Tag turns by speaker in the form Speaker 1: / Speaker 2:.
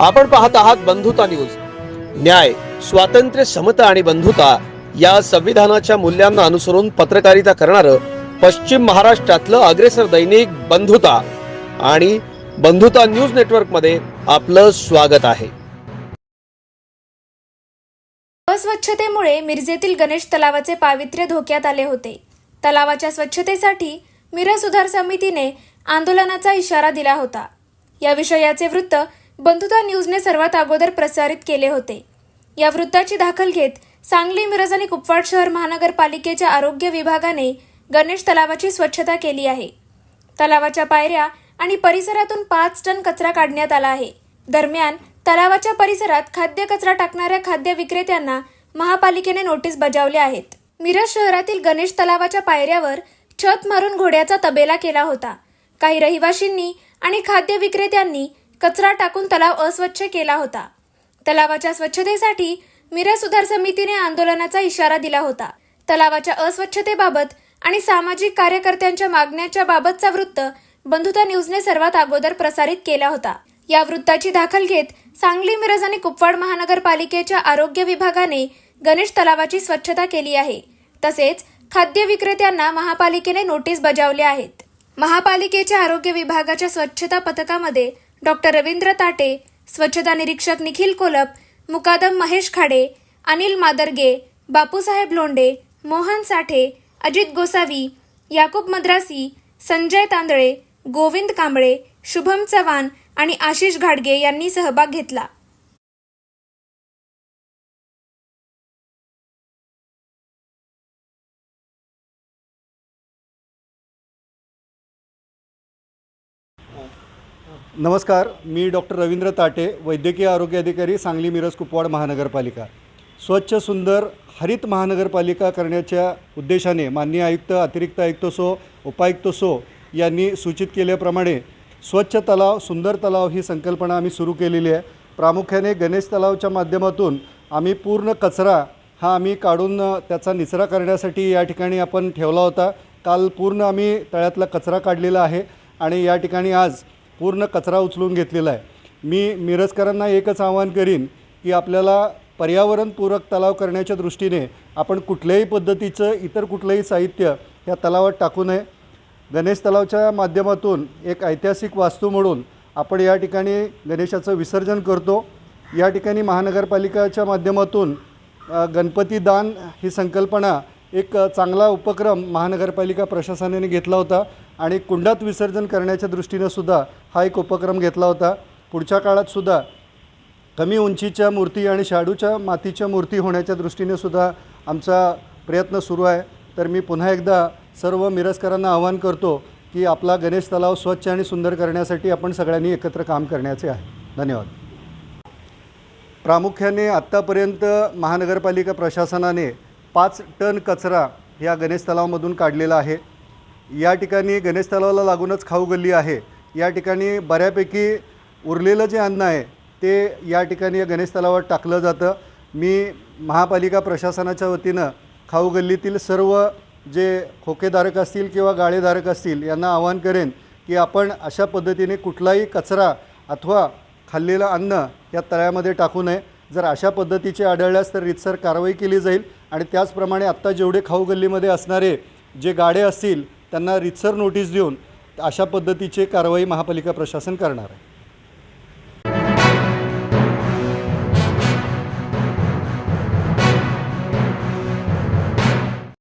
Speaker 1: आपण पाहत आहात बंधुता न्यूज. न्याय स्वातंत्र्य समता आणि बंधुता या संविधानाच्या मूल्यांना अनुसरून पत्रकारिता करणारं पश्चिम महाराष्ट्रातलं अग्रेसर दैनिक बंधुता आणि बंधुता न्यूज नेटवर्कमध्ये आपलं स्वागत आहे.
Speaker 2: अस्वच्छतेमुळे मिरजेतील गणेश तलावाचे पावित्र्य धोक्यात आले होते. तलावाच्या स्वच्छतेसाठी मिरज सुधार समितीने आंदोलनाचा इशारा दिला होता. या विषयाचे वृत्त बंधुता न्यूजने सर्वात अगोदर प्रसारित केले होते. या वृत्ताची दाखल घेत सांगली मिरज आणि कुपवाड शहर महानगरपालिकेच्या आरोग्य विभागाने गणेश तलावाची स्वच्छता केली आहे. तलावाच्या पायऱ्या आणि परिसरातून पाच टन कचरा काढण्यात आला आहे. दरम्यान तलावाच्या परिसरात खाद्य कचरा टाकणाऱ्या खाद्य विक्रेत्यांना महापालिकेने नोटीस बजावल्या आहेत. मिरज शहरातील गणेश तलावाच्या पायऱ्यावर छत मारून घोड्याचा तबेला केला होता. काही रहिवाशींनी आणि खाद्य विक्रेत्यांनी कचरा टाकून तलाव अस्वच्छ केला होता. तलावाच्या स्वच्छतेसाठी मिरज सुधार समितीने आंदोलनाचा इशारा दिला होता. तलावाच्या अस्वच्छतेबाबत आणि सामाजिक कार्यकर्त्यांच्या मागण्याच्या बाबतचा वृत्त बंधुता न्यूजने सर्वात अगोदर प्रसारित केला होता. या वृत्ताची दाखल घेत सांगली मिरज आणि कुपवाड महानगरपालिकेच्या आरोग्य विभागाने गणेश तलावाची स्वच्छता केली आहे. तसेच खाद्य विक्रेत्यांना महापालिकेने नोटीस बजावल्या आहेत. महापालिकेच्या आरोग्य विभागाच्या स्वच्छता पथकामध्ये डॉक्टर रवींद्र ताटे स्वच्छता निरीक्षक निखिल कोलप मुकादम महेश खाडे अनिल मादरगे बापूसाहेब लोंडे मोहन साठे अजित गोसावी याकूब मद्रासी संजय तांदळे गोविंद कांबळे शुभम चव्हाण आणि आशिष घाडगे यांनी सहभाग घेतला.
Speaker 3: नमस्कार मी डॉक्टर रवींद्र ताटे वैद्यकीय आरोग्य अधिकारी सांगली मिरज कुपवाड महानगरपालिका. स्वच्छ सुंदर हरित महानगरपालिका करण्याच्या उद्देशाने माननीय आयुक्त अतिरिक्त आयुक्त सो उपायुक्त सो यांनी सूचित केल्याप्रमाणे स्वच्छ तलाव सुंदर तलाव ही संकल्पना आम्ही सुरू केलेली आहे. प्रामुख्याने गणेश तलावच्या माध्यमातून आम्ही पूर्ण कचरा हा आम्ही काढून त्याचा निचरा करण्यासाठी या ठिकाणी आपण ठेवला होता. काल पूर्ण आम्ही तळ्यातला कचरा काढलेला आहे आणि या ठिकाणी आज पूर्ण कचरा उचलून घेतलेला आहे. मी मिरजकरांना एकच आवाहन करीन की आपल्याला पर्यावरणपूरक तलाव करण्याच्या दृष्टीने आपण कुठल्याही पद्धतीचं इतर कुठलंही साहित्य या तलावात टाकू नये. गणेश तलावच्या माध्यमातून एक ऐतिहासिक वास्तू म्हणून आपण या ठिकाणी गणेशाचं विसर्जन करतो. या ठिकाणी महानगरपालिकाच्या माध्यमातून गणपती दान ही संकल्पना एक चांगला उपक्रम महानगरपालिका प्रशासनाने घेतला होता आणि कुंडात विसर्जन करण्याच्या दृष्टीनं सुद्धा हा एक उपक्रम घेतला होता. पुढच्या काळात सुद्धा कमी उंचीच्या मूर्ती आणि शाडूच्या मातीच्या मूर्ती होण्याच्या दृष्टीने सुद्धा आमचा प्रयत्न सुरू आहे. तर मी पुन्हा एकदा सर्व मिरजकरांना आवाहन करतो की आपला गणेश तलाव स्वच्छ आणि सुंदर करण्यासाठी आपण सगळ्यांनी एकत्र काम करण्याचे आहे. धन्यवाद. प्रामुख्याने आत्तापर्यंत महानगरपालिका प्रशासनाने पाच टन कचरा या गणेश तलावामधून काढलेला आहे. या ठिकाणी गणेश तलावाला लागूनच खाऊ गल्ली आहे. या ठिकाणी बऱ्यापैकी उरलेलं जे अन्न आहे ते या ठिकाणी या गणेश तलावात टाकलं जातं. मी महापालिका प्रशासनाच्या वतीनं खाऊ गल्लीतील सर्व जे खोकेधारक असतील किंवा गाळेधारक असतील यांना आवाहन करेन की आपण अशा पद्धतीने कुठलाही कचरा अथवा खाल्लेलं अन्न या तळ्यामध्ये टाकू नये. जर अशा पद्धतीचे आढळल्यास तर रितसर कारवाई केली जाईल. आणि त्याचप्रमाणे आत्ता जेवढे खाऊ गल्लीमध्ये असणारे जे गाडे असतील त्यांना रितसर नोटीस देऊन अशा पद्धतीचे कारवाई महापालिका प्रशासन करणार आहे.